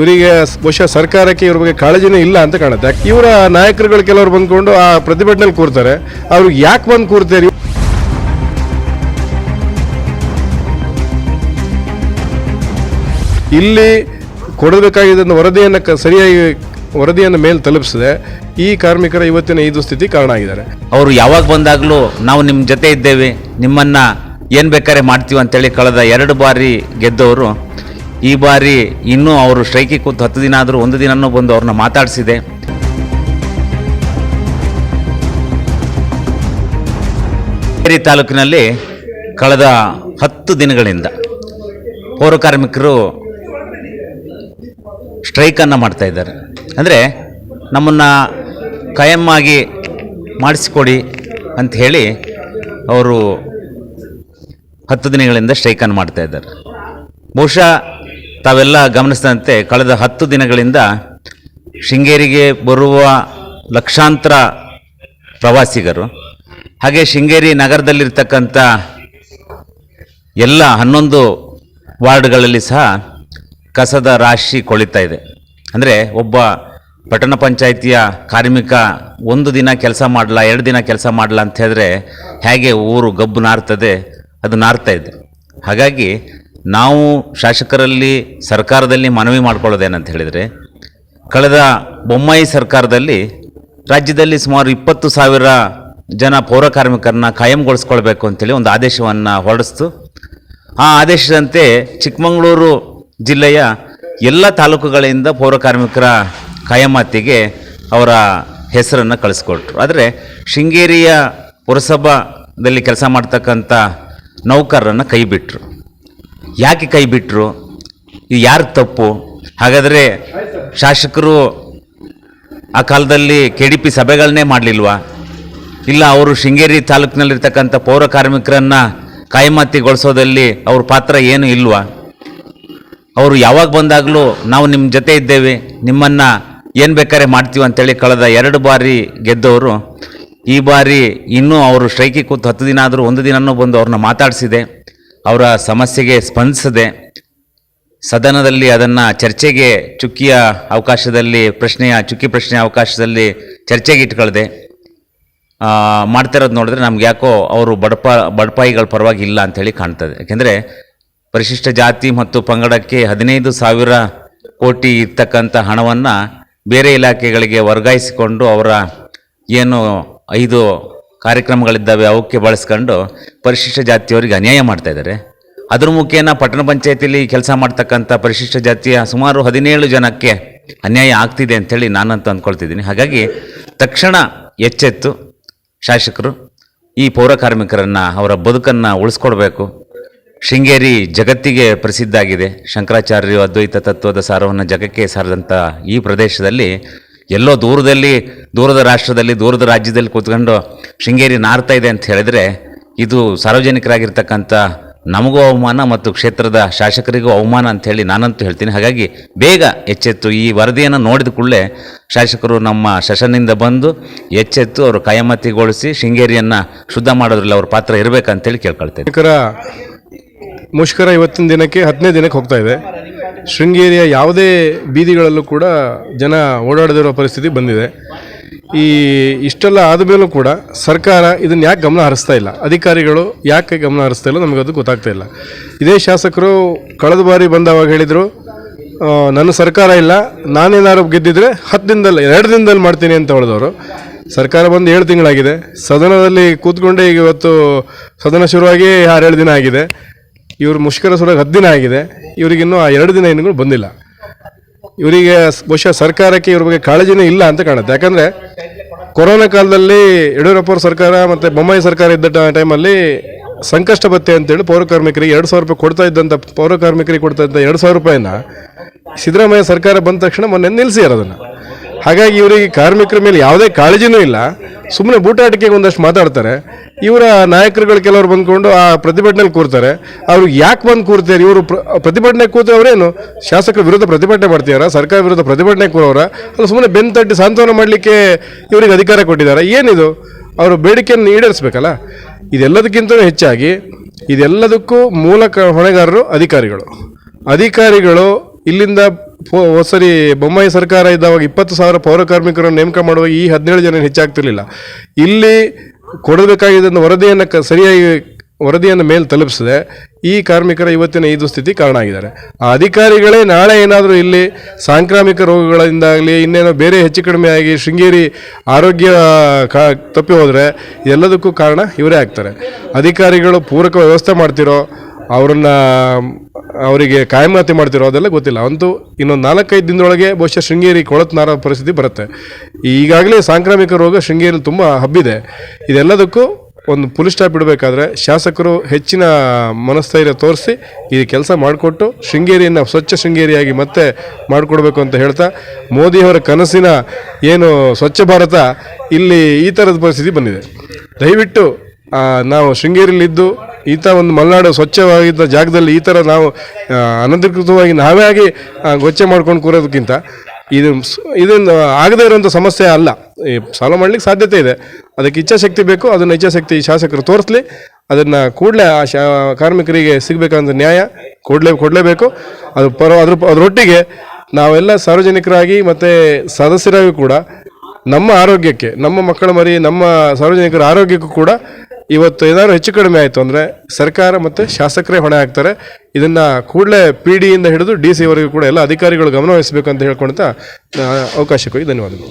ಇವರಿಗೆ ಬಹುಶಃ ಸರ್ಕಾರಕ್ಕೆ ಇವ್ರ ಬಗ್ಗೆ ಕಾಳಜಿನೇ ಇಲ್ಲ ಅಂತ ಕಾಣುತ್ತೆ. ಇವರ ನಾಯಕರುಗಳು ಕೆಲವರು ಬಂದ್ಕೊಂಡು ಆ ಪ್ರತಿಭಟನೆಯಲ್ಲಿ ಕೂರ್ತಾರೆ. ಅವ್ರು ಯಾಕೆ ಬಂದು ಕೂರ್ತಾರೆ? ಇಲ್ಲಿ ಕೊಡಬೇಕಾಗಿದ್ದ ವರದಿಯನ್ನು ಸರಿಯಾಗಿ ವರದಿಯನ್ನು ಮೇಲೆ ತಲುಪಿಸಿದೆ. ಈ ಕಾರ್ಮಿಕರ ಇವತ್ತಿನ ಇದು ಸ್ಥಿತಿ ಕಾರಣ ಆಗಿದ್ದಾರೆ. ಅವರು ಯಾವಾಗ ಬಂದಾಗಲೂ ನಾವು ನಿಮ್ಮ ಜೊತೆ ಇದ್ದೇವೆ. ನಿಮ್ಮನ್ನ ಏನು ಬೇಕಾದ್ರೆ ಮಾಡ್ತೀವಿ ಅಂತೇಳಿ ಕಳೆದ ಎರಡು ಬಾರಿ ಗೆದ್ದವರು ಈ ಬಾರಿ ಇನ್ನೂ ಅವರು ಸ್ಟ್ರೈಕಿಗೆ ಕೂತು ಹತ್ತು ದಿನ ಆದರೂ ಒಂದು ದಿನನೂ ಬಂದು ಅವ್ರನ್ನ ಮಾತಾಡಿಸಿದೆ. ಬೇರೆ ತಾಲೂಕಿನಲ್ಲಿ ಕಳೆದ ಹತ್ತು ದಿನಗಳಿಂದ ಪೌರ ಕಾರ್ಮಿಕರು ಸ್ಟ್ರೈಕನ್ನು ಮಾಡ್ತಾ ಇದ್ದಾರೆ. ಅಂದರೆ ನಮ್ಮನ್ನು ಕಾಯಮ್ಮಾಗಿ ಮಾಡಿಸಿಕೊಡಿ ಅಂತ ಹೇಳಿ ಅವರು ಹತ್ತು ದಿನಗಳಿಂದ ಸ್ಟ್ರೈಕನ್ನು ಮಾಡ್ತಾ ಇದ್ದಾರೆ. ಬಹುಶಃ ತಾವೆಲ್ಲ ಗಮನಿಸಿದಂತೆ ಕಳೆದ ಹತ್ತು ದಿನಗಳಿಂದ ಶೃಂಗೇರಿಗೆ ಬರುವ ಲಕ್ಷಾಂತರ ಪ್ರವಾಸಿಗರು, ಹಾಗೆ ಶೃಂಗೇರಿ ನಗರದಲ್ಲಿರ್ತಕ್ಕಂಥ ಎಲ್ಲ ಹನ್ನೊಂದು ವಾರ್ಡ್ಗಳಲ್ಲಿ ಸಹ ಕಸದ ರಾಶಿ ಕೊಳಿತಾ ಇದೆ. ಅಂದರೆ ಒಬ್ಬ ಪಟ್ಟಣ ಪಂಚಾಯಿತಿಯ ಕಾರ್ಮಿಕ ಒಂದು ದಿನ ಕೆಲಸ ಮಾಡಲ್ಲ ಎರಡು ದಿನ ಕೆಲಸ ಮಾಡಲ್ಲ ಅಂತ ಹೇಳಿದ್ರೆ ಹೇಗೆ ಊರು ಗಬ್ಬು ನಾರ್ತದೆ, ಅದು ನಾರ್ತಾ ಇದೆ. ಹಾಗಾಗಿ ನಾವು ಶಾಸಕರಲ್ಲಿ ಸರ್ಕಾರದಲ್ಲಿ ಮನವಿ ಮಾಡ್ಕೊಳ್ಳೋದೇನಂತ ಹೇಳಿದರೆ, ಕಳೆದ ಬೊಮ್ಮಾಯಿ ಸರ್ಕಾರದಲ್ಲಿ ರಾಜ್ಯದಲ್ಲಿ ಸುಮಾರು ಇಪ್ಪತ್ತು ಸಾವಿರ ಜನ ಪೌರ ಕಾರ್ಮಿಕರನ್ನ ಕಾಯಂಗೊಳಿಸ್ಕೊಳ್ಬೇಕು ಅಂತೇಳಿ ಒಂದು ಆದೇಶವನ್ನು ಹೊರಡಿಸ್ತು. ಆ ಆದೇಶದಂತೆ ಚಿಕ್ಕಮಗಳೂರು ಜಿಲ್ಲೆಯ ಎಲ್ಲ ತಾಲೂಕುಗಳಿಂದ ಪೌರ ಕಾರ್ಮಿಕರ ಕಾಯಮಾತಿಗೆ ಅವರ ಹೆಸರನ್ನು ಕಳಿಸ್ಕೊಟ್ರು. ಆದರೆ ಶೃಂಗೇರಿಯ ಪುರಸಭಾದಲ್ಲಿ ಕೆಲಸ ಮಾಡ್ತಕ್ಕಂಥ ನೌಕರರನ್ನು ಕೈ ಬಿಟ್ಟರು ಯಾಕೆ ಕೈ ಬಿಟ್ಟರು ಇದು ಯಾರ ತಪ್ಪು? ಹಾಗಾದರೆ ಶಾಸಕರು ಆ ಕಾಲದಲ್ಲಿ ಕೆ ಡಿ ಪಿ ಸಭೆಗಳನ್ನೇ ಮಾಡಲಿಲ್ವಾ? ಇಲ್ಲ, ಅವರು ಶೃಂಗೇರಿ ತಾಲೂಕಿನಲ್ಲಿರ್ತಕ್ಕಂಥ ಪೌರ ಕಾರ್ಮಿಕರನ್ನು ಕಾಯಮಾತಿಗೊಳಿಸೋದಲ್ಲಿ ಅವ್ರ ಪಾತ್ರ ಏನು ಇಲ್ವಾ? ಅವರು ಯಾವಾಗ ಬಂದಾಗಲೂ ನಾವು ನಿಮ್ಮ ಜೊತೆ ಇದ್ದೇವೆ, ನಿಮ್ಮನ್ನು ಏನು ಬೇಕಾದ್ರೆ ಮಾಡ್ತೀವಿ ಅಂತೇಳಿ ಕಳೆದ ಎರಡು ಬಾರಿ ಗೆದ್ದವರು. ಈ ಬಾರಿ ಇನ್ನೂ ಅವರು ಸ್ಟ್ರೈಕಿಗೆ ಕೂತು ಹತ್ತು ದಿನ ಆದರೂ ಒಂದು ದಿನನೂ ಬಂದು ಅವ್ರನ್ನ ಮಾತಾಡಿಸಿದೆ. ಅವರ ಸಮಸ್ಯೆಗೆ ಸ್ಪಂದಿಸದೆ ಸದನದಲ್ಲಿ ಅದನ್ನು ಚರ್ಚೆಗೆ ಚುಕ್ಕಿಯ ಅವಕಾಶದಲ್ಲಿ ಪ್ರಶ್ನೆಯ ಚುಕ್ಕಿ ಪ್ರಶ್ನೆಯ ಅವಕಾಶದಲ್ಲಿ ಚರ್ಚೆಗೆ ಇಟ್ಕೊಳ್ದೆ. ಮಾಡ್ತಿರೋದು ನೋಡಿದ್ರೆ ನಮ್ಗೆ ಯಾಕೋ ಅವರು ಬಡಪ, ಬಡಪಾಯಿಗಳ ಪರವಾಗಿ ಇಲ್ಲ ಅಂಥೇಳಿ ಕಾಣ್ತದೆ. ಯಾಕೆಂದರೆ ಪರಿಶಿಷ್ಟ ಜಾತಿ ಮತ್ತು ಪಂಗಡಕ್ಕೆ ಹದಿನೈದು ಸಾವಿರ ಕೋಟಿ ಇರ್ತಕ್ಕಂಥ ಹಣವನ್ನು ಬೇರೆ ಇಲಾಖೆಗಳಿಗೆ ವರ್ಗಾಯಿಸಿಕೊಂಡು ಅವರ ಏನು ಐದು ಕಾರ್ಯಕ್ರಮಗಳಿದ್ದಾವೆ, ಅವಕ್ಕೆ ಬಳಸ್ಕೊಂಡು ಪರಿಶಿಷ್ಟ ಜಾತಿಯವರಿಗೆ ಅನ್ಯಾಯ ಮಾಡ್ತಾ ಇದ್ದಾರೆ. ಅದ್ರ ಮುಖೇನ ಪಟ್ಟಣ ಪಂಚಾಯತಿಲಿ ಕೆಲಸ ಮಾಡ್ತಕ್ಕಂಥ ಪರಿಶಿಷ್ಟ ಜಾತಿಯ ಸುಮಾರು ಹದಿನೇಳು ಜನಕ್ಕೆ ಅನ್ಯಾಯ ಆಗ್ತಿದೆ ಅಂಥೇಳಿ ನಾನಂತೂ ಅಂದ್ಕೊಳ್ತಿದ್ದೀನಿ. ಹಾಗಾಗಿ ತಕ್ಷಣ ಎಚ್ಚೆತ್ತು ಶಾಸಕರು, ಈ ಪೌರ ಕಾರ್ಮಿಕರನ್ನು, ಅವರ ಬದುಕನ್ನು ಉಳಿಸ್ಕೊಡ್ಬೇಕು. ಶೃಂಗೇರಿ ಜಗತ್ತಿಗೆ ಪ್ರಸಿದ್ಧ ಆಗಿದೆ ಶಂಕರಾಚಾರ್ಯರು ಅದ್ವೈತ ತತ್ವದ ಸಾರವನ್ನು ಜಗಕ್ಕೆ ಸಾರದಂಥ ಈ ಪ್ರದೇಶದಲ್ಲಿ ಎಲ್ಲೋ ದೂರದಲ್ಲಿ, ದೂರದ ರಾಷ್ಟ್ರದಲ್ಲಿ, ದೂರದ ರಾಜ್ಯದಲ್ಲಿ ಕೂತ್ಕೊಂಡು ಶೃಂಗೇರಿ ನಾರ್ತಾ ಇದೆ ಅಂತ ಹೇಳಿದ್ರೆ ಇದು ಸಾರ್ವಜನಿಕರಾಗಿರ್ತಕ್ಕಂಥ ನಮಗೂ ಅವಮಾನ ಮತ್ತು ಕ್ಷೇತ್ರದ ಶಾಸಕರಿಗೂ ಅವಮಾನ ಅಂತ ಹೇಳಿ ನಾನಂತೂ ಹೇಳ್ತೀನಿ. ಹಾಗಾಗಿ ಬೇಗ ಎಚ್ಚೆತ್ತು ಈ ವರದಿಯನ್ನು ನೋಡಿದ ಕೂಡಲೇ ಶಾಸಕರು ನಮ್ಮ ಸೆಷನ್ನಿಂದ ಬಂದು ಎಚ್ಚೆತ್ತು ಅವರು ಕಾಯಮತಿಗೊಳಿಸಿ ಶೃಂಗೇರಿಯನ್ನು ಶುದ್ಧ ಮಾಡೋದ್ರಲ್ಲಿ ಅವ್ರ ಪಾತ್ರ ಇರಬೇಕಂತೇಳಿ ಕಾರ್ಮಿಕರ ಮುಷ್ಕರ ಇವತ್ತಿನ ದಿನಕ್ಕೆ ಹತ್ತನೇ ದಿನಕ್ಕೆ ಹೋಗ್ತಾ ಇದೆ. ಶೃಂಗೇರಿಯ ಯಾವುದೇ ಬೀದಿಗಳಲ್ಲೂ ಕೂಡ ಜನ ಓಡಾಡದಿರೋ ಪರಿಸ್ಥಿತಿ ಬಂದಿದೆ. ಈ ಇಷ್ಟೆಲ್ಲ ಆದಮೇಲೂ ಕೂಡ ಸರ್ಕಾರ ಇದನ್ನು ಯಾಕೆ ಗಮನ ಹರಿಸ್ತಾ ಇಲ್ಲ? ಅಧಿಕಾರಿಗಳು ಯಾಕೆ ಗಮನ ಹರಿಸ್ತಾ ಇಲ್ಲ? ನಮಗದು ಗೊತ್ತಾಗ್ತಾ ಇಲ್ಲ. ಇದೇ ಶಾಸಕರು ಕಳೆದ ಬಾರಿ ಬಂದವಾಗ ಹೇಳಿದರು ನನ್ನ ಸರ್ಕಾರ ಇಲ್ಲ. ನಾನೇನಾದ್ರು ಗೆದ್ದಿದ್ರೆ ಹತ್ತು ದಿನದಲ್ಲಿ, ಎರಡು ದಿನದಲ್ಲಿ ಮಾಡ್ತೀನಿ ಅಂತ ಹೇಳಿದವರು. ಸರ್ಕಾರ ಬಂದು ಏಳು ತಿಂಗಳಾಗಿದೆ. ಸದನದಲ್ಲಿ ಕೂತ್ಕೊಂಡೇ ಈಗ ಇವತ್ತು ಸದನ ಶುರುವಾಗಿ ಆರೇಳು ದಿನ ಆಗಿದೆ. ಇವರು ಮುಷ್ಕರ ಶುರುವಾಗಿ ಹತ್ತು ದಿನ ಆಗಿದೆ. ಇವರಿಗಿನ್ನೂ ಆ ಎರಡು ದಿನ ಇನ್ನೂ ಬಂದಿಲ್ಲ. ಇವರಿಗೆ ಬಹುಶಃ ಸರ್ಕಾರಕ್ಕೆ ಇವ್ರ ಬಗ್ಗೆ ಕಾಳಜಿನೂ ಇಲ್ಲ ಅಂತ ಕಾಣುತ್ತೆ. ಯಾಕಂದರೆ ಕೊರೋನಾ ಕಾಲದಲ್ಲಿ ಯಡಿಯೂರಪ್ಪವ್ರ ಸರ್ಕಾರ ಮತ್ತು ಬೊಮ್ಮಾಯಿ ಸರ್ಕಾರ ಇದ್ದ ಟೈಮಲ್ಲಿ ಸಂಕಷ್ಟ ಭತ್ತೆ ಅಂತೇಳಿ ಪೌರ ಕಾರ್ಮಿಕರಿಗೆ ಎರಡು ಸಾವಿರ ರೂಪಾಯಿ ಕೊಡ್ತಾ ಇದ್ದಂಥ ಪೌರ ಕಾರ್ಮಿಕರಿಗೆ ಕೊಡ್ತಾ ಇದ್ದ ಎರಡು ಸಾವಿರ ರೂಪಾಯಿನ ಸಿದ್ದರಾಮಯ್ಯ ಸರ್ಕಾರ ಬಂದ ತಕ್ಷಣ ಮೊನ್ನೆ ನಿಲ್ಲಿಸಿ ಅದನ್ನು? ಹಾಗಾಗಿ ಇವರಿಗೆ ಕಾರ್ಮಿಕರ ಮೇಲೆ ಯಾವುದೇ ಕಾಳಜಿನೂ ಇಲ್ಲ. ಸುಮ್ಮನೆ ಬೂಟಾಟಿಕೆಗೆ ಒಂದಷ್ಟು ಮಾತಾಡ್ತಾರೆ. ಇವರ ನಾಯಕರುಗಳು ಕೆಲವರು ಬಂದ್ಕೊಂಡು ಆ ಪ್ರತಿಭಟನೆಯಲ್ಲಿ ಕೂರ್ತಾರೆ. ಅವ್ರಿಗೆ ಯಾಕೆ ಬಂದು ಕೂರ್ತಾರೆ? ಇವರು ಪ್ರ, ಪ್ರತಿಭಟನೆ ಕೂತು ಅವರೇನು ಶಾಸಕರ ವಿರುದ್ಧ ಪ್ರತಿಭಟನೆ ಮಾಡ್ತಿದಾರ? ಸರ್ಕಾರ ವಿರುದ್ಧ ಪ್ರತಿಭಟನೆ ಕೂರೋರ ಅಲ್ಲ ಸುಮ್ಮನೆ ಬೆನ್ನು ತಟ್ಟಿ ಸಾಂತ್ವನ ಮಾಡಲಿಕ್ಕೆ ಇವರಿಗೆ ಅಧಿಕಾರ ಕೊಟ್ಟಿದ್ದಾರೆ ಏನಿದು? ಅವರು ಬೇಡಿಕೆಯನ್ನು ಈಡೇರಿಸ್ಬೇಕಲ್ಲ? ಇದೆಲ್ಲದಕ್ಕಿಂತ ಹೆಚ್ಚಾಗಿ ಇದೆಲ್ಲದಕ್ಕೂ ಮೂಲ ಹೊಣೆಗಾರರು ಅಧಿಕಾರಿಗಳು. ಅಧಿಕಾರಿಗಳು ಇಲ್ಲಿಂದ ಸರಿ ಬೊಮ್ಮಾಯಿ ಸರ್ಕಾರ ಇದ್ದಾವಾಗ ಇಪ್ಪತ್ತು ಸಾವಿರ ಪೌರ ಕಾರ್ಮಿಕರನ್ನು ನೇಮಕ ಮಾಡುವಾಗ ಈ ಹದಿನೇಳು ಜನ ಹೆಚ್ಚಾಗ್ತಿರ್ಲಿಲ್ಲ. ಇಲ್ಲಿ ಕೊಡಬೇಕಾಗಿದ್ದ ವರದಿಯನ್ನು ಕ ಸರಿಯಾಗಿ ವರದಿಯನ್ನು ಮೇಲೆ ತಲುಪಿಸಿದೆ ಈ ಕಾರ್ಮಿಕರ ಇವತ್ತಿನ ಇದು ಸ್ಥಿತಿ ಕಾರಣ ಆಗಿದ್ದಾರೆ. ಆ ಅಧಿಕಾರಿಗಳೇ ನಾಳೆ ಏನಾದರೂ ಇಲ್ಲಿ ಸಾಂಕ್ರಾಮಿಕ ರೋಗಗಳಿಂದಾಗಲಿ ಇನ್ನೇನೋ ಬೇರೆ ಹೆಚ್ಚು ಕಡಿಮೆ ಆಗಿ ಶೃಂಗೇರಿ ಆರೋಗ್ಯ ಕಾ ತಪ್ಪಿ ಹೋದರೆ ಎಲ್ಲದಕ್ಕೂ ಕಾರಣ ಇವರೇ ಆಗ್ತಾರೆ. ಅಧಿಕಾರಿಗಳು ಪೂರಕ ವ್ಯವಸ್ಥೆ ಮಾಡ್ತಿರೋ, ಅವರನ್ನ ಅವರಿಗೆ ಕಾಯಮಾತಿ ಮಾಡ್ತಿರೋ ಅದೆಲ್ಲ ಗೊತ್ತಿಲ್ಲ. ಅಂತೂ ಇನ್ನೊಂದು ನಾಲ್ಕೈದು ದಿನದೊಳಗೆ ಬಹುಶಃ ಶೃಂಗೇರಿ ಕೊಳತ್ನಾರ ನಾರೋ ಪರಿಸ್ಥಿತಿ ಬರುತ್ತೆ. ಈಗಾಗಲೇ ಸಾಂಕ್ರಾಮಿಕ ರೋಗ ಶೃಂಗೇರಿಯಲ್ಲಿ ತುಂಬ ಹಬ್ಬಿದೆ. ಇದೆಲ್ಲದಕ್ಕೂ ಒಂದು ಪುಲಿಸ್ ಸ್ಟಾಪ್ ಇಡಬೇಕಾದ್ರೆ ಶಾಸಕರು ಹೆಚ್ಚಿನ ಮನಸ್ಥೈರ್ಯ ತೋರಿಸಿ ಈ ಕೆಲಸ ಮಾಡಿಕೊಟ್ಟು ಶೃಂಗೇರಿಯನ್ನು ಸ್ವಚ್ಛ ಶೃಂಗೇರಿಯಾಗಿ ಮತ್ತೆ ಮಾಡಿಕೊಡ್ಬೇಕು ಅಂತ ಹೇಳ್ತಾ ಮೋದಿಯವರ ಕನಸಿನ ಏನು ಸ್ವಚ್ಛ ಭಾರತ ಇಲ್ಲಿ ಈ ಥರದ ಪರಿಸ್ಥಿತಿ ಬಂದಿದೆ. ದಯವಿಟ್ಟು ನಾವು ಶೃಂಗೇರಿಯಲ್ಲಿದ್ದು ಈ ಥರ ಒಂದು ಮಲೆನಾಡು ಸ್ವಚ್ಛವಾಗಿದ್ದ ಜಾಗದಲ್ಲಿ ಈ ಥರ ನಾವು ಅನಧಿಕೃತವಾಗಿ ನಾವೇ ಆಗಿ ಗೊಚ್ಚೆ ಮಾಡ್ಕೊಂಡು ಕೂರೋದಕ್ಕಿಂತ ಇದು ಇದೊಂದು ಆಗದೇ ಇರೋಂಥ ಸಮಸ್ಯೆ ಅಲ್ಲ. ಈ ಸಾಲ್ವ್ ಮಾಡ್ಲಿಕ್ಕೆ ಸಾಧ್ಯತೆ ಇದೆ. ಅದಕ್ಕೆ ಇಚ್ಛಾಶಕ್ತಿ ಬೇಕು, ಅದನ್ನು ಇಚ್ಛಾಶಕ್ತಿ ಶಾಸಕರು ತೋರಿಸ್ಲಿ. ಅದನ್ನು ಕೂಡಲೇ ಆ ಶಾ, ಕಾರ್ಮಿಕರಿಗೆ ಸಿಗಬೇಕಂತ ನ್ಯಾಯ ಕೊಡಲೇ ಕೊಡಲೇಬೇಕು. ಅದು ಪರ, ಅದ್ರ, ಅದರೊಟ್ಟಿಗೆ ನಾವೆಲ್ಲ ಸಾರ್ವಜನಿಕರಾಗಿ ಮತ್ತು ಸದಸ್ಯರಾಗಿ ಕೂಡ ನಮ್ಮ ಆರೋಗ್ಯಕ್ಕೆ, ನಮ್ಮ ಮಕ್ಕಳ ಮರಿ, ನಮ್ಮ ಸಾರ್ವಜನಿಕರ ಆರೋಗ್ಯಕ್ಕೂ ಕೂಡ ಇವತ್ತು ಏನಾದ್ರು ಹೆಚ್ಚು ಕಡಿಮೆ ಆಯಿತು ಅಂದರೆ ಸರ್ಕಾರ ಮತ್ತು ಶಾಸಕರೇ ಹೊಣೆ ಆಗ್ತಾರೆ. ಇದನ್ನು ಕೂಡಲೇ ಪಿ ಡಿಯಿಂದ ಹಿಡಿದು ಡಿ ಸಿ ವರೆಗೂ ಕೂಡ ಎಲ್ಲ ಅಧಿಕಾರಿಗಳು ಗಮನವಹಿಸಬೇಕು ಅಂತ ಹೇಳ್ಕೊಳ್ತಾ ಅವಕಾಶ ಅವಕಾಶಕ್ಕಾಗಿ ಧನ್ಯವಾದಗಳು.